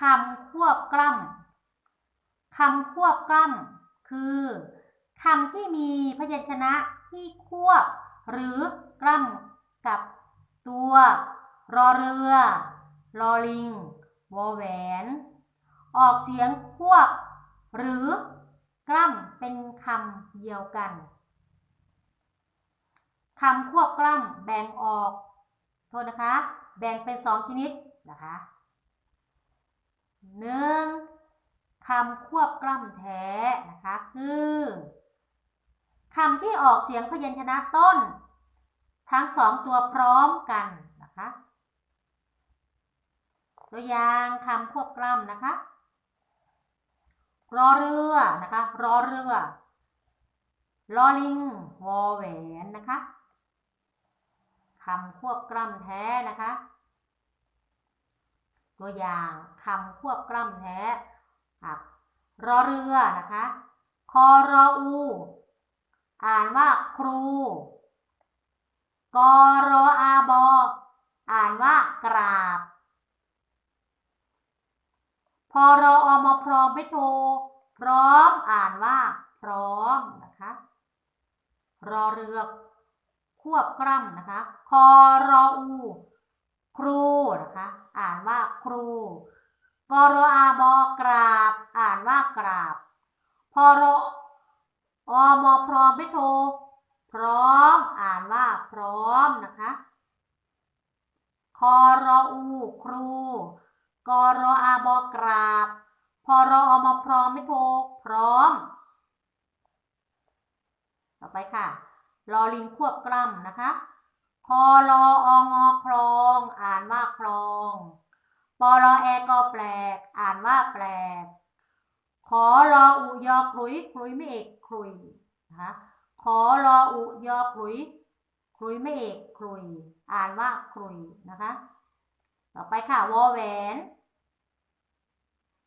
คำควบกล้ำคำควบกล้ำคือคำที่มีพยัญชนะที่ควบ หรือกล้ำกับตัว รอเรือ รอลิง วอแหวน ออกเสียงควบ หรือกล้ำเป็นคำเดียวกันคำควบกล้ำแบ่งออก โทษนะคะ แบ่งเป็นสองชนิดนะคะ หนึ่งคำควบกล้ำแท้นะคะคือคำที่ออกเสียงพยัญชนะต้น ทั้งสองตัวพร้อมกันนะคะ ตัวอย่างคำควบกล้ำนะคะ รอเรือนะคะ รอเรือลอลิงวอแหวนนะคะคำควบกล้ำแท้นะคะ ตัวอย่างคำควบกล้ำแท้ครับรอเรือนะคะคอรออู อ่านว่าครูกอรออาบออ่านว่ากราบพอรออมพร้อมไม่โทรพร้อมอ่านว่า พร้อมนะคะรอเรือควบกล้ำนะคะคอรออู ครูนะคะ อ่านว่าครูกรออาบอกราบ อ่านว่ากราบพอรออมพร้อมไม่โทรพร้อม อ่านว่าพร้อมนะคะคอรออูครูกรออาบอกราบพอรออมพร้อมไม่โทรพร้อม ต่อไปค่ะ ลอลิงควบกล้ำนะคะ คอรอองอคลอง อ่านว่าคลองปอรอแอกอแปลก อ่านว่าแปลก ขอรออุยอคลุยคลุยไม่เอกคลุยนะคะขอรออุยอคลุยคลุยไม่เอกคลุย อ่านว่าคลุยนะคะ ต่อไปค่ะวอแหวน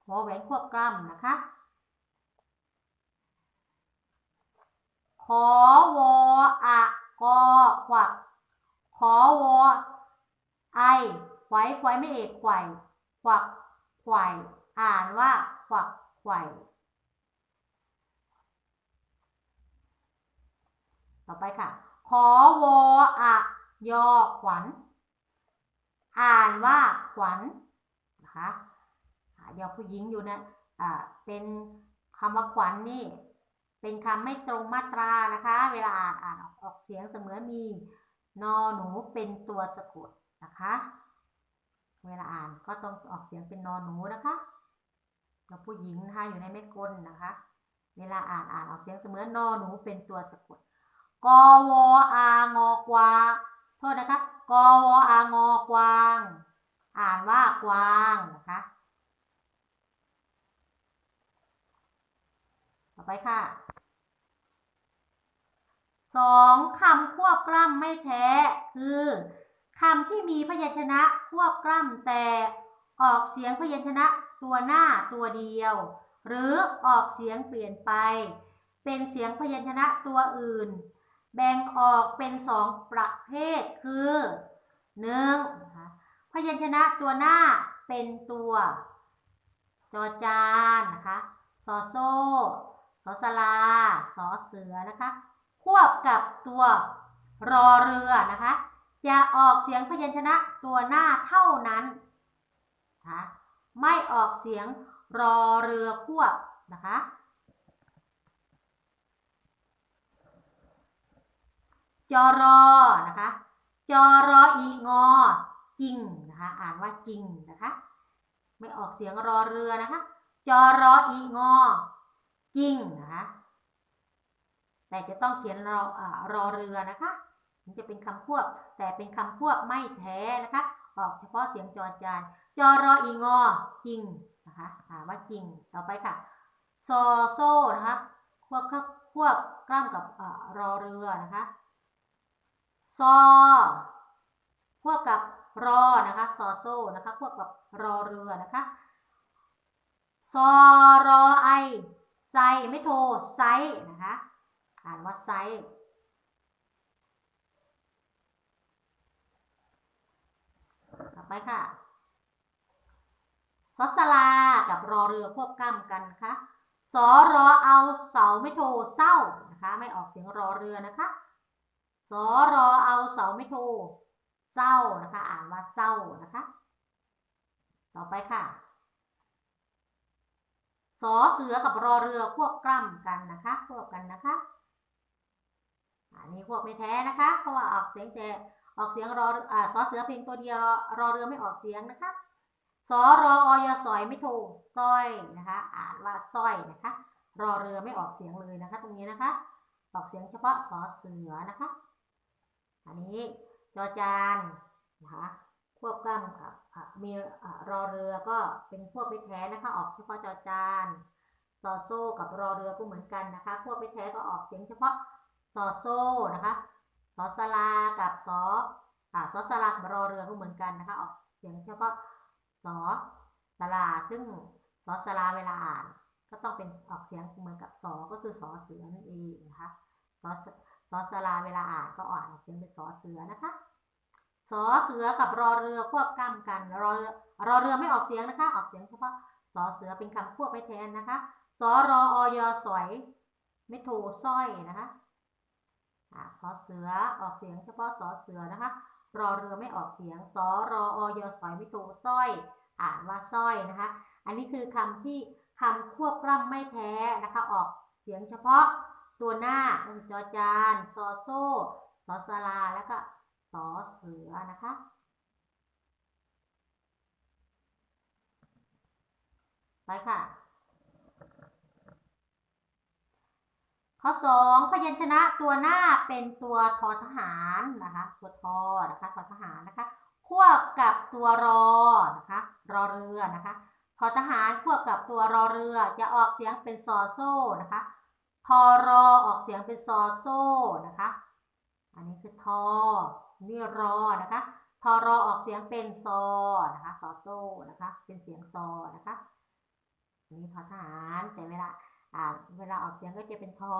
วอแหวนควบกล้ำนะคะขอวออะกอขวัก ขอวอไอไขวไขวไม่เอกไขวขวักไขวอ่านว่าขวักไขวต่อไปค่ะขอวออะยอขวัญ อ่านว่าขวัญนะคะยอผู้หญิงอยู่นะอ่าเป็นคำว่าขวัญนี่ เป็นคำไม่ตรงมาตรานะคะ เวลาอ่านอ่านออกเสียงเสมอมี นอหนูเป็นตัวสะกดนะคะ เวลาอ่านก็ต้องออกเสียงเป็นนอหนูนะคะแล้วผู้หญิงนะคะอยู่ในแม่กลนะคะ เวลาอ่านอ่านออกเสียงเสมือนอหนูเป็นตัวสะกดกวอางอกวาโทษนะคะกวอางอกวาง อ่านว่ากวางนะคะ ต่อไปค่ะ สองคำควบกล้ำไม่แท้ คือคำที่มีพยัญชนะควบกล้ำแต่ออกเสียงพยัญชนะตัวหน้าตัวเดียว หรือออกเสียงเปลี่ยนไป เป็นเสียงพยัญชนะตัวอื่น แบ่งออกเป็นสองประเภทคือหนึ่งพยัญชนะตัวหน้าเป็นตัวจอจานนะคะซอโซ่สอสลาสอเสือนะคะ ควบกับตัวรอเรือนะคะจะออกเสียงพยัญชนะตัวหน้าเท่านั้นนะคะไม่ออกเสียงรอเรือควบนะคะ จอรอนะคะ จอรออีงอจริงนะคะ อ่านว่าจริงนะคะ ไม่ออกเสียงรอเรือนะคะ จอรออีงอจริงนะคะ แต่จะต้องเขียนรออรอเรือนะคะมันจะเป็นคำควบ แต่เป็นคำควบไม่แท้นะคะ ออกเฉพาะเสียงจอจานจอรออีงอจริงนะคะอ่านว่าจริงต่อไปค่ะซอโซ่นะคะควบควบกล้ำกับอรอเรือนะคะซอควบกับรอนะคะซอโซ่นะคะควบกับรอเรือนะคะซอรอไอไซไม่โทรไซนะคะ อ่านว่าไซส์ต่อไปค่ะซอสลากับรอเรือควบกล้ำกันนะคะสอรอเอาเสาไม่โทเศร้านะคะ ไม่ออกเสียงรอเรือนะคะสอรอเอาเสาไม่โทเศร้านะคะ อ่านว่าเศร้านะคะ ต่อไปค่ะสอเสือกับรอเรือควบกล้ำกันนะคะ ควบกันนะคะ อันนี้ควบไม่แท้นะคะ เพราะว่าออกเสียงแต่ออกเสียงรออ่าสอเสือเพียงตัวเดียวรอเรือไม่ออกเสียงนะคะสอรออยสอยไม่ถูกสร้อยนะคะ อ่านว่าสร้อยนะคะ รอเรือไม่ออกเสียงเลยนะคะ ตรงนี้นะคะ ออกเสียงเฉพาะสอเสือนะคะ อันนี้จอจานนะคะควบกล้ำกับอะมีรอเรือก็เป็นควบไม่แท้นะคะ ออกเฉพาะจอจานซอโซ่กับรอเรือก็เหมือนกันนะคะควบไม่แท้ก็ออกเสียงเฉพาะ ซอโซ่นะคะสอสลากับสออ่าสอสลากับรอเรือก็เหมือนกันนะคะออกเสียงเฉพาะสอสลาซึ่งสอสลาเวลาอ่าน ก็ต้องเป็นออกเสียงเหมือนกับสอก็คือสอเสือนั่นเองนะคะสอสอสลาเวลาอ่านก็อ่านออกเสียงเป็นสอเสือนะคะสอเสือกับรอเรือควบกล้ำกันรอเรือรอเรือไม่ออกเสียงนะคะ ออกเสียงเฉพาะสอเสือเป็นคำควบไปแทนนะคะสอรออยสอยไม่โทสร้อยนะคะ สอเสือออกเสียงเฉพาะสอเสือนะคะ รอเรือไม่ออกเสียงสอรออยสอยไม่โทสร้อย อ่านว่าสร้อยนะคะ อันนี้คือคำที่คำควบกล้ำไม่แท้นะคะ ออกเสียงเฉพาะตัวหน้าจอจานซอโซ่สอสลาแล้วก็สอเสือนะคะไปค่ะ ข้อ 2 พยัญชนะตัวหน้าเป็นตัวทอทหารนะคะตัวทอนะคะทอทหารนะคะควบกับตัวรอนะคะรอเรือนะคะทอทหารควบกับตัวรอเรือจะออกเสียงเป็นซอโซ่นะคะทอรอออกเสียงเป็นซอโซ่นะคะ อันนี้คือทอนี่รอนะคะทอรอออกเสียงเป็นซอนะคะซอโซ่นะคะเป็นเสียงซอนะคะนนี้ทอทหารแต่เวลา เวลาออกเสียงก็จะเป็นทอ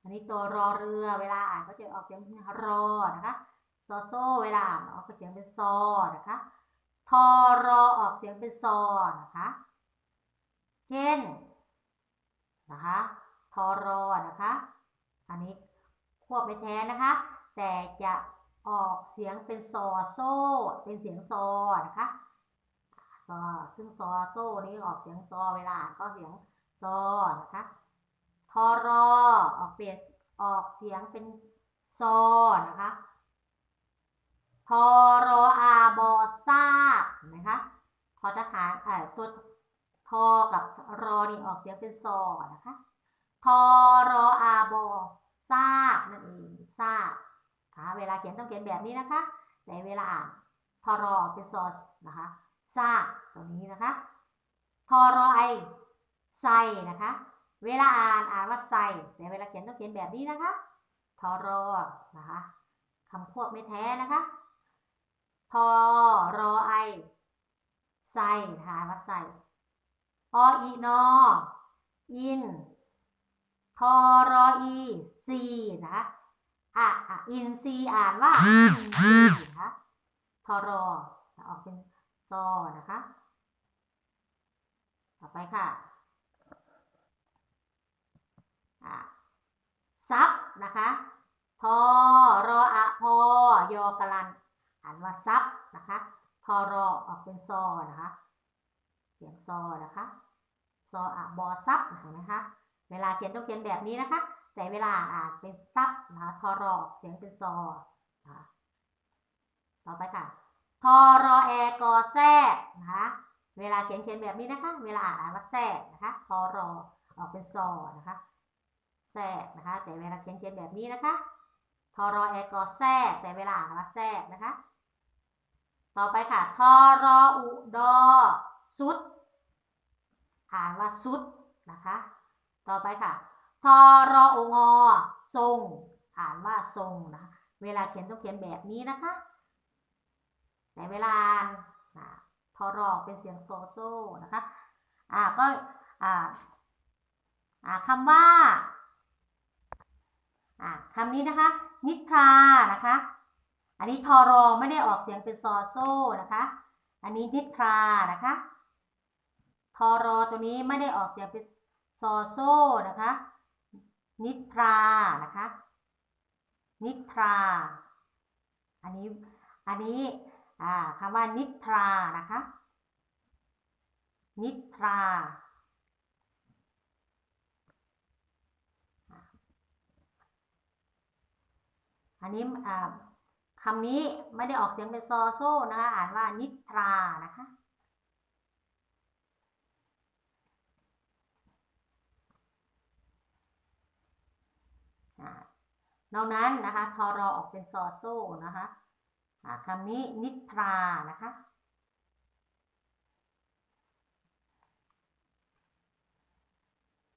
อันนี้ตัวรอเรือ เวลาอ่านก็จะออกเสียงเป็นรอนะคะซอโซเวลาออกเสียงเป็นซอนะคะ ทอรอออกเสียงเป็นซอนะคะ เช่นนะคะ ทอรอนะคะ อันนี้ควบไม่แท้นะคะ แต่จะออกเสียงเป็นซอโซ เป็นเสียงซอนะคะซอซึ่งซอโซนี้ออกเสียงซอเวลาก็เสียง ซอนะคะทอรอออกเปลี่ยนออกเสียงเป็นซอนะคะทอรออาบอซาบเห็นะคะทอทหารเอ่อตัวทอกับรอนี่ออกเสียงเป็นซอนะคะทอรออาบอทราบนั่นเองทราบค่ะเวลาเขียนต้องเขียนแบบนี้นะคะแต่เวลาอ่านทอรอเป็นซอนะคะทราบตรงนี้นะคะทอรอไอ ใส่นะคะ เวลาอ่านอ่านว่าใส่แต่เวลาเขียนต้องเขียนแบบนี้นะคะทอรอนะคะคำควบไม่แท้นะคะทอรอไอใส่นะคะอ่านว่าใส่ออีนออินทอรออีซีนะคะอะอะอินซีอ่านว่าอินซีนะคะทอรอออกเป็นซอนะคะ ต่อไปค่ะซับ นะคะทอรออะพอยอกลันอ่านว่าซับนะคะทอรอออกเป็นซอนะคะเสียงซอนะคะซออะบอซับเห็นไหมคะ เวลาเขียนต้องเขียนแบบนี้นะคะ แต่เวลาอ่านเป็นซับนะคะทอรอเสียงเป็นซอนะคะต่อไปค่ะทอรอแอกอแซกนะคะเวลาเขียนเขียนแบบนี้นะคะ เวลาอ่านว่าแซกนะคะทอรอออกเป็นซอนะคะ แซกนะคะ แต่เวลาเขียนเขียนแบบนี้นะคะทอรอแอกอแซกแต่เวลาอ่านว่าแซกนะคะ ต่อไปค่ะทอรออุดอสุด อ่านว่าสุดนะคะ ต่อไปค่ะทอรอองอทรง อ่านว่าทรงนะคะเวลาเขียนต้องเขียนแบบนี้นะคะ แต่เวลาอ่านทอรอเป็นเสียงโซโซนะคะ อ่าก็อ่าอ่าคำว่า อ่าคำนี้นะคะ นิทรานะคะ อันนี้ทอรอไม่ได้ออกเสียงเป็นซอโซ่นะคะ อันนี้นิทรานะคะทอรอตัวนี้ไม่ได้ออกเสียงเป็นซอโซ่นะคะ นิทรานะคะ นิทรา อันนี้อันนี้อ่าคำว่านิทรานะคะ นิทรา อันนี้คำนี้ไม่ได้ออกเสียงเป็นซอโซ่นะคะอ่านว่านิทรานะคะอ่านอกนั้นนะคะทอรอออกเป็นซอโซ่นะคะคำนี้นิทรานะคะ